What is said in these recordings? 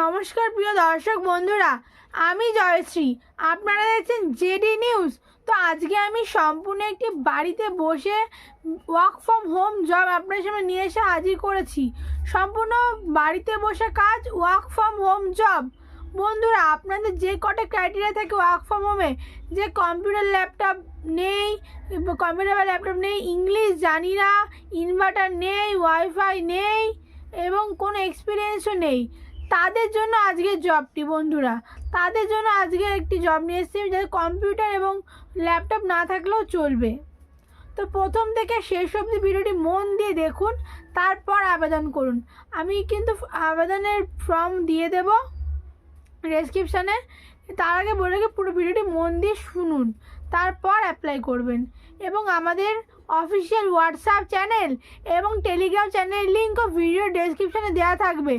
নমস্কার প্রিয় দর্শক বন্ধুরা, আমি জয়শ্রী। আপনারা দেখছেন জেডি নিউজ। তো আজকে আমি সম্পূর্ণ একটি বাড়িতে বসে ওয়ার্ক ফ্রম হোম জব আপনার সামনে নিয়ে এসে হাজির করেছি। সম্পূর্ণ বাড়িতে বসে কাজ ওয়ার্ক ফ্রম হোম জব বন্ধুরা, আপনাদের যে কটা ক্রাইটেরিয়া থাকে ওয়ার্ক ফ্রম হোমে যে কম্পিউটার ল্যাপটপ নেই কম্পিউটার বা ল্যাপটপ নেই ইংলিশ জানি না ইনভার্টার নেই ওয়াইফাই নেই, এবং কোনো এক্সপিরিয়েন্সও নেই। তাদের জন্য আজকের জবটি বন্ধুরা। তাদের জন্য আজকে একটি জব নিয়ে এসেছি যাদের কম্পিউটার এবং ল্যাপটপ না থাকলেও চলবে। তো প্রথম থেকে শেষ অবধি ভিডিওটি মন দিয়ে দেখুন, তারপর আবেদন করুন। আমি কিন্তু আবেদনের ফর্ম দিয়ে দেব ডেসক্রিপশানে তার আগে বলে রাখি, পুরো ভিডিওটি মন দিয়ে শুনুন, তারপর অ্যাপ্লাই করবেন। এবং আমাদের অফিসিয়াল হোয়াটসঅ্যাপ চ্যানেল এবং টেলিগ্রাম চ্যানেলের লিঙ্কও ভিডিও ডেসক্রিপশানে দেওয়া থাকবে।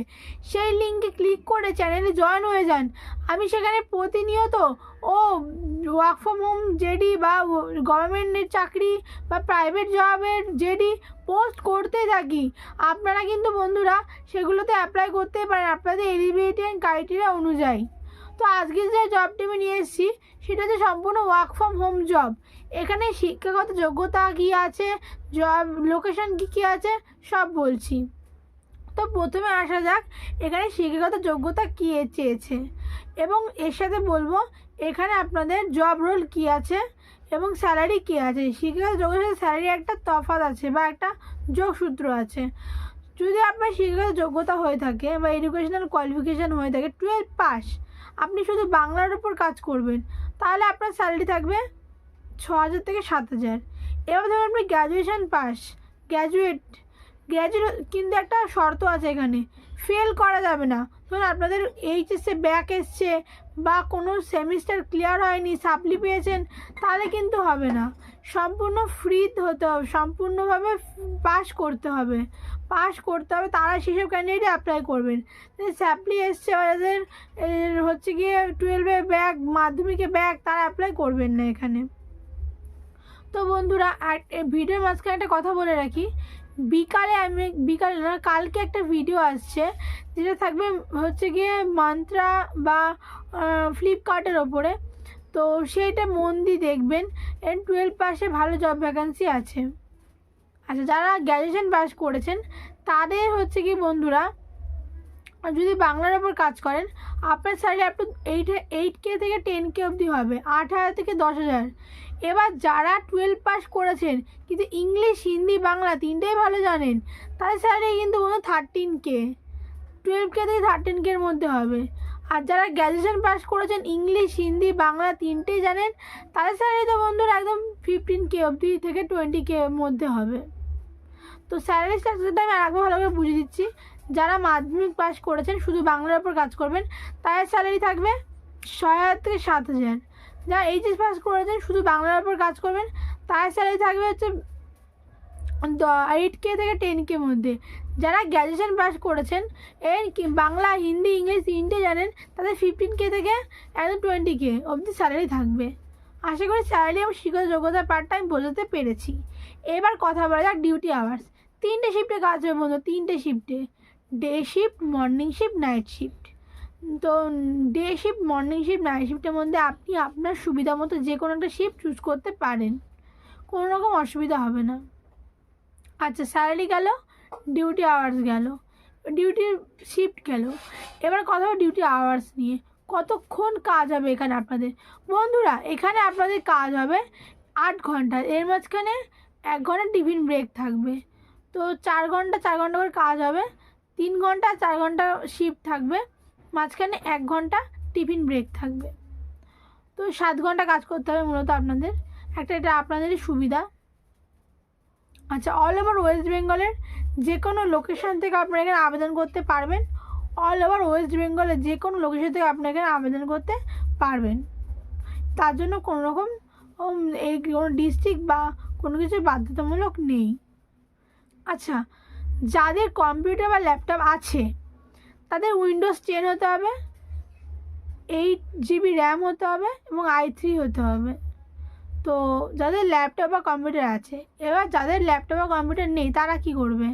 সেই লিঙ্কে ক্লিক করে চ্যানেলে জয়েন হয়ে যান। আমি সেখানে প্রতিনিয়ত ও ওয়ার্ক ফ্রম হোম জেডি বা গভর্নমেন্টের চাকরি বা প্রাইভেট জবের জেডি পোস্ট করতেই থাকি। আপনারা কিন্তু বন্ধুরা সেগুলোতে অ্যাপ্লাই করতেই পারেন। আপনাদের অ্যান্ড ক্রাইটেরিয়া অনুযায়ী। তো আজকে যে জবটি আমি নিয়ে এসেছি, সেটা হচ্ছে সম্পূর্ণ ওয়ার্ক ফ্রম হোম জব এখানে শিক্ষাগত যোগ্যতা কী আছে জব লোকেশন কী কী আছে, সব বলছি। তো প্রথমে আসা যাক, এখানে শিক্ষাগত যোগ্যতা কী চেয়েছে। এবং এর সাথে বলব, এখানে আপনাদের জব রোল কী আছে এবং স্যালারি কী আছে। শিক্ষাগত যোগ্যতার সাথে স্যালারি একটা তফাৎ আছে বা একটা যোগসূত্র আছে। যদি আপনার শিক্ষাগত যোগ্যতা হয়ে থাকে বা এডুকেশনাল কোয়ালিফিকেশান হয়ে থাকে টুয়েলভ পাস আপনি শুধু বাংলার উপর কাজ করবেন, তাহলে আপনার স্যালারি থাকবে ছ হাজার থেকে সাত হাজার এবার ধরুন আপনি গ্র্যাজুয়েশান পাস গ্র্যাজুয়েট গ্র্যাজুয়েট কিন্তু একটা শর্ত আছে এখানে ফেল করা যাবে না। ধরুন আপনাদের এইচএসে ব্যাক এসছে বা কোনো সেমিস্টার ক্লিয়ার হয়নি সাপ্লি পেয়েছেন, তাহলে কিন্তু হবে না। সম্পূর্ণ ফ্রি হতে হবে, সম্পূর্ণভাবে পাস করতে হবে। পাস করতে হবে, তারা সেসব ক্যান্ডিডেট অ্যাপ্লাই করবেন। স্যাপ্লি এসছে যাদের হচ্ছে গিয়ে টুয়েলভে ব্যাগ মাধ্যমিকে ব্যাক তারা অ্যাপ্লাই করবেন না এখানে। তো বন্ধুরা ভিডিওর মাঝখানে একটা কথা বলে রাখি। বিকালে আমি, বিকালে না, কালকে একটা ভিডিও আসছে, যেটা থাকবে হচ্ছে গিয়ে মান্ত্রা বা ফ্লিপকার্টের ওপরে। তো সেইটা মন দিয়ে দেখবেন এর টুয়েলভ পাশে ভালো জব ভ্যাকান্সি আছে। আচ্ছা যারা গ্র্যাজুয়েশন পাস করেছেন, তাদের হচ্ছে কি বন্ধুরা যদি বাংলার ওপর কাজ করেন, আপনার salary up to eight eight K থেকে টেন কে অবধি হবে, আট হাজার থেকে দশ হাজার। এবার যারা টুয়েলভ পাস করেছেন, কিন্তু ইংলিশ হিন্দি বাংলা তিনটেই ভালো জানেন, তাদের স্যালারি কিন্তু বন্ধু থার্টিন কে টুয়েলভ কে থেকে থার্টিন কের মধ্যে হবে। আর যারা গ্র্যাজুয়েশন পাস করেছেন ইংলিশ হিন্দি বাংলা তিনটেই জানেন, তাদের স্যালারি তো বন্ধুরা একদম ফিফটিন কে অবধি থেকে টোয়েন্টি কে মধ্যে হবে। তো স্যালারি স্ট্রাকচারটা আমি আরেকবার ভালো করে বুঝিয়ে দিচ্ছি। যারা মাধ্যমিক পাস করেছেন শুধু বাংলার ওপর কাজ করবেন, তাদের স্যালারি থাকবে ছয় হাজার থেকে সাত হাজার যারা এইচএস পাস করেছেন শুধু বাংলার ওপর কাজ করবেন, তাদের স্যালারি থাকবে হচ্ছে এইট কে থেকে টেন কে মধ্যে। যারা গ্র্যাজুয়েশন পাস করেছেন, এর বাংলা, হিন্দি, ইংলিশ তিনটে জানেন, তাদের ফিফটিন কে থেকে একদম টোয়েন্টি কে অবধি স্যালারি থাকবে। আশা করি স্যালারি এবং শিক্ষাগত যোগ্যতার পার্টটা আমি বোঝাতে পেরেছি। এবার কথা বলা যাক ডিউটি আওয়ার্স তিনটে শিফটে কাজ হবে বন্ধু, তিনটে শিফটে day shift morning shift night shift তো day shift morning shift night শিফটের মধ্যে আপনি আপনার সুবিধা মতো যে কোনো একটা শিফট চুজ করতে পারেন। কোনো রকম অসুবিধা হবে না। আচ্ছা স্যালারি গেল ডিউটি আওয়ার্স গেল ডিউটি শিফট গেল। এবার কথা ডিউটি আওয়ার্স নিয়ে। কতক্ষণ কাজ হবে এখানে আপনাদের? বন্ধুরা, এখানে আপনাদের কাজ হবে আট ঘণ্টা। এর মাঝখানে এক ঘণ্টা টিফিন ব্রেক থাকবে। তো চার ঘণ্টা চার ঘণ্টা করে কাজ হবে। তিন ঘণ্টা, চার ঘণ্টা শিফট থাকবে, মাঝখানে এক ঘণ্টা টিফিন ব্রেক থাকবে। তো সাত ঘণ্টা কাজ করতে হবে মূলত আপনাদের। একটা এটা আপনাদেরই সুবিধা। আচ্ছা অল ওভার ওয়েস্ট বেঙ্গলের যে কোনো লোকেশন থেকে আপনারা এখানে আবেদন করতে পারবেন। অল ওভার ওয়েস্ট বেঙ্গলের যে কোনো লোকেশন থেকে আপনি এখানে আবেদন করতে পারবেন। তার জন্য কোনো রকম এই কোনো ডিস্ট্রিক্ট বা কোনো কিছু বাধ্যতামূলক নেই। আচ্ছা যাদের কম্পিউটার বা ল্যাপটপ আছে, তাদের উইন্ডোজ টেন হতে হবে এইট জিবি র্যাম হতে হবে এবং আই থ্রি হতে হবে। তো যাদের ল্যাপটপ বা কম্পিউটার আছে, এবার যাদের ল্যাপটপ বা কম্পিউটার নেই, তারা কি করবে?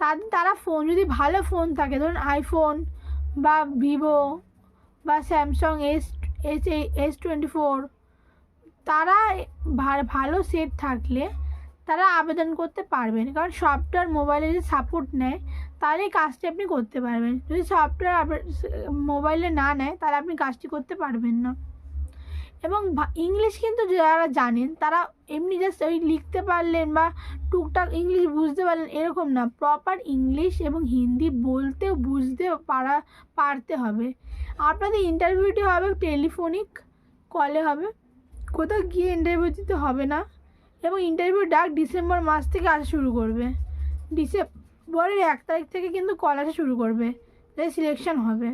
তাদের তারা ফোন যদি ভালো ফোন থাকে, ধরুন আইফোন বা ভিভো বা Samsung S S S twenty four তারা ভালো সেট থাকলে তারা আবেদন করতে পারবেন। কারণ সফটওয়্যার মোবাইলে যদি সাপোর্ট নেয়, তাহলে এই কাজটি আপনি করতে পারবেন। যদি সফটওয়্যার মোবাইলে না নেয়, তাহলে আপনি কাজটি করতে পারবেন না। এবং ইংলিশ কিন্তু যারা জানেন, তারা এমনি জাস্ট ওই লিখতে পারলেন বা টুকটাক ইংলিশ বুঝতে পারলেন, এরকম না। প্রপার ইংলিশ এবং হিন্দি বলতেও বুঝতে পারা, পারতে হবে। আপনাদের ইন্টারভিউটি হবে টেলিফোনিক কলে হবে। কোথাও গিয়ে ইন্টারভিউ দিতে হবে না। এবং ইন্টারভিউ ডাক ডিসেম্বর মাস থেকে আসা শুরু করবে। ডিসেম্বরের এক তারিখ থেকে কিন্তু কল আসা শুরু করবে। তাই সিলেকশন হবে।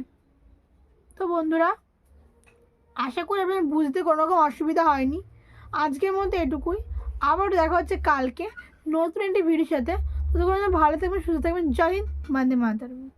তো বন্ধুরা, আশা করি আপনাদের বুঝতে কোনো রকম অসুবিধা হয়নি। আজকের মতো এটুকুই। আবার দেখা হচ্ছে কালকে নতুন একটি ভিডিওর সাথে। ততক্ষণ ভালো থাকবেন, সুস্থ থাকবেন। জয় হিন্দ, বন্দে মাতারম।